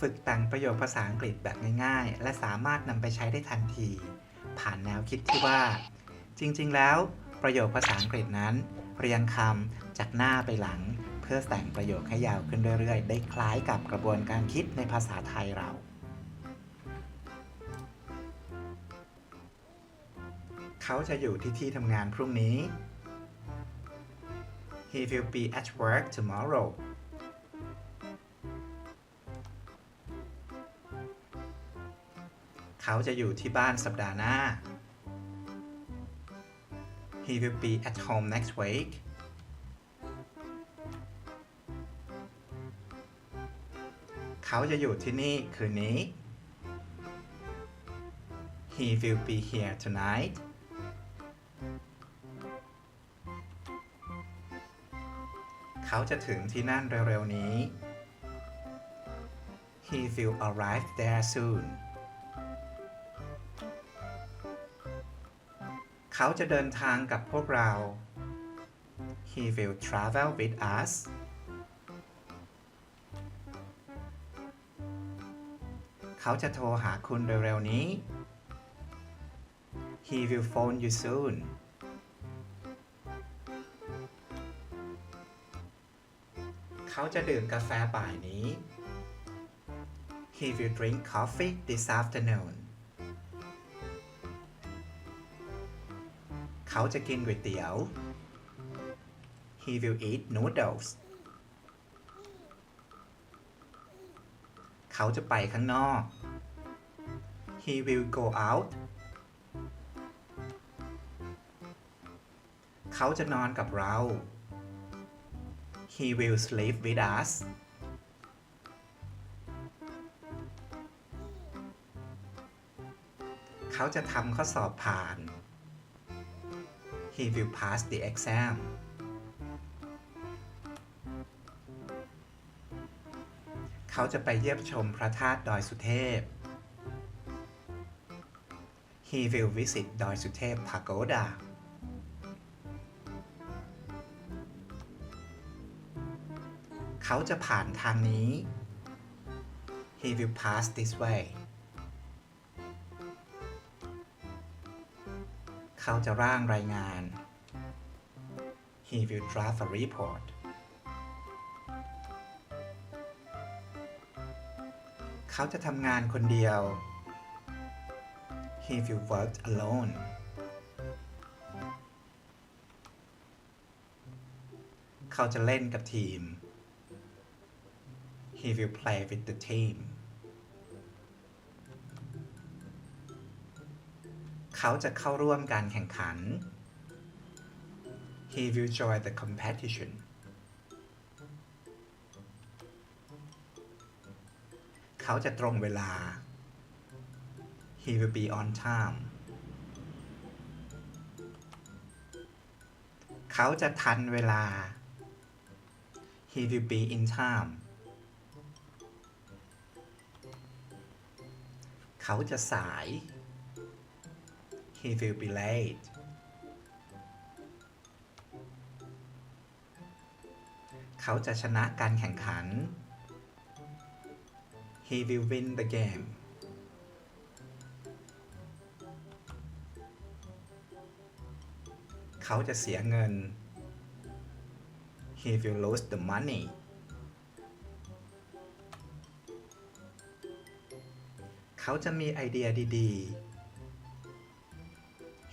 ฝึกแต่งประโยคภาษาอังกฤษแบบง่ายๆ และสามารถนำไปใช้ได้ทันที ผ่านแนวคิดที่ว่า จริงๆ แล้ว ประโยคภาษาอังกฤษนั้น เรียงคำจากหน้าไปหลัง เพื่อแต่งประโยคให้ยาวขึ้นเรื่อยๆ ได้คล้ายกับกระบวนการคิดในภาษาไทยเราเขาจะอยู่ที่ที่ทำงานพรุ่งนี้ He will be at work tomorrow เขาจะอยู่ที่บ้านสัปดาห์หน้า He will be at home next week เขาจะอยู่ที่นี่คืนนี้ He will be here tonight เขาจะถึงที่นั่นเร็วๆนี้ He will arrive there soon เขาจะเดินทางกับพวกเรา He will travel with us เขาจะโทรหาคุณเร็วๆนี้ He will phone you soon เขาจะดื่มกาแฟบ่ายนี้ He will drink coffee this afternoon เขาจะกินก๋วยเตี๋ยว He will eat noodles เขาจะไปข้างนอก He will go out เขาจะนอนกับเรา He will sleep with us เขาจะทำข้อสอบผ่าน He will pass the exam เขาจะไปเยี่ยมชมพระธาตุดอยสุเทพ He will visit ดอยสุเทพ Pagoda เขาจะผ่านทางนี้ He will pass this way เขาจะร่างรายงาน He will draft a report เขาจะทำงานคนเดียว He will work alone เขาจะเล่นกับทีม He will play with the team เขาจะเข้าร่วมการแข่งขัน He will join the competition เขาจะตรงเวลา He will be on time เขาจะทันเวลา He will be in time เขาจะสาย He will be late เขาจะชนะการแข่งขัน He will win the game เขาจะเสียเงิน He will lose the money เขาจะมีไอเดียดี ๆ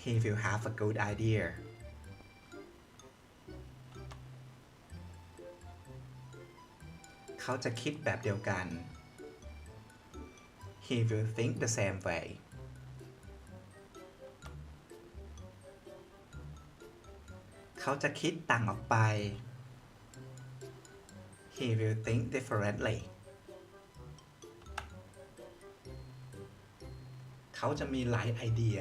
He will have a good idea เขาจะคิดแบบเดียวกัน He will think the same way เขาจะคิดต่างออกไป He will think differently เขาจะมีหลายไอเดีย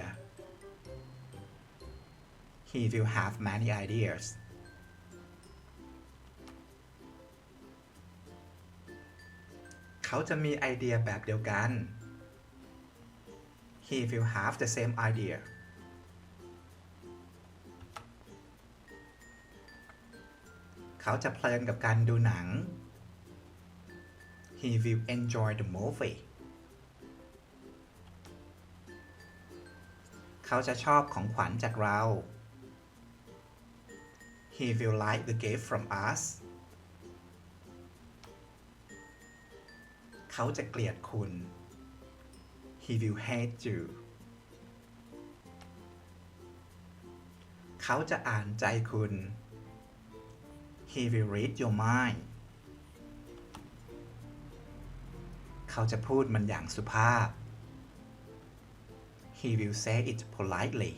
He will have many ideas เขาจะมีไอเดียแบบเดียวกัน He will have the same idea เขาจะเพลินกับการดูหนัง He will enjoy the movie เขาจะชอบของขวัญจากเรา He will like the gift from us เขาจะเกลียดคุณ He will hate you เขาจะอ่านใจคุณ He will read your mind เขาจะพูดมันอย่างสุภาพ He will say it politely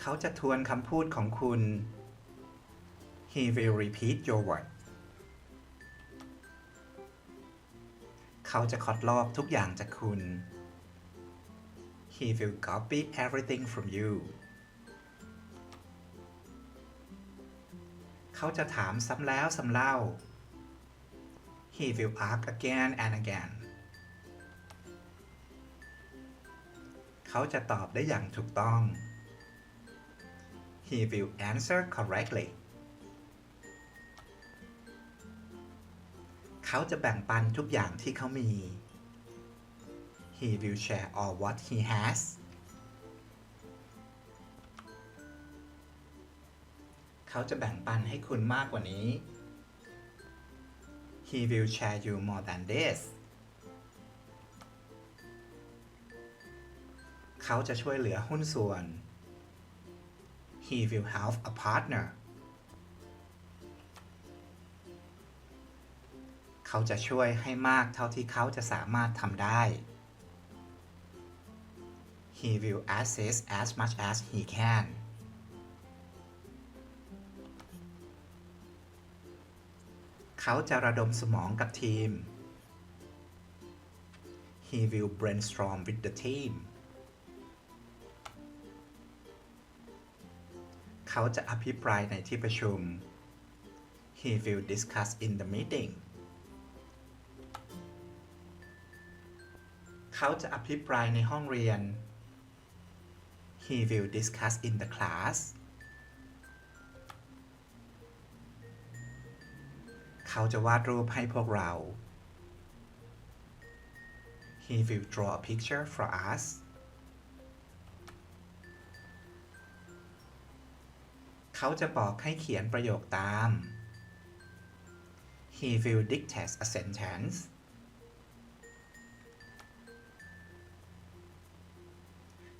เขาจะทวนคำพูดของคุณ He will repeat your word เขาจะคัดลอกทุกอย่างจากคุณ He will copy everything from you เขาจะถามซ้ำแล้วซ้ำเล่า He will ask again and again เขาจะตอบได้อย่างถูกต้อง He will answer correctly เขาจะแบ่งปันทุกอย่างที่เขามี He will share all what he has เขาจะแบ่งปันให้คุณมากกว่านี้ He will share you more than this เขาจะช่วยเหลือหุ้นส่วน He will help a partner เขาจะช่วยให้มากเท่าที่เขาจะสามารถทำได้ He will assist as much as he can เขาจะระดมสมองกับทีม He will brainstorm with the team เขาจะอภิปรายในที่ประชุม He will discuss in the meeting เขาจะอภิปรายในห้องเรียน He will discuss in the class เขาจะวาดรูปให้พวกเรา He will draw a picture for us เขาจะบอกให้เขียนประโยคตาม He will dictate a sentence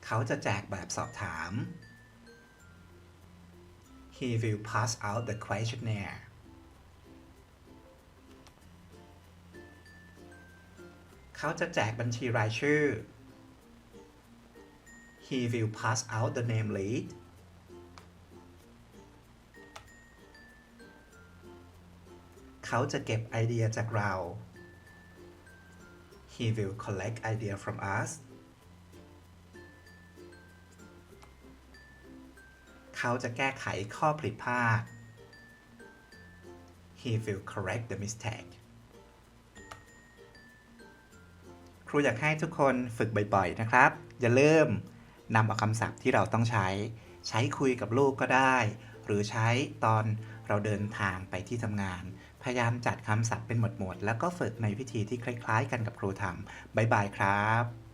เขาจะแจกแบบสอบถาม He will pass out the questionnaire เขาจะแจกบัญชีรายชื่อ He will pass out the name lead เขาจะเก็บไอเดียจากเรา He will collect idea from us เขาจะแก้ไขข้อผิดพลาด He will correct the mistake ครูอยากให้ทุกคนฝึกบ่อยๆ นะครับ อย่าลืมนำเอาคำศัพท์ที่เราต้องใช้ ใช้คุยกับลูกก็ได้ หรือใช้ตอนเราเดินทางไปที่ทำงาน ยายามจัดคำศัพท์เป็นหมวดๆแล้วก็ฝึกในวิธีที่คล้าย ๆ กันกับครูทำบ๊ายบายครับ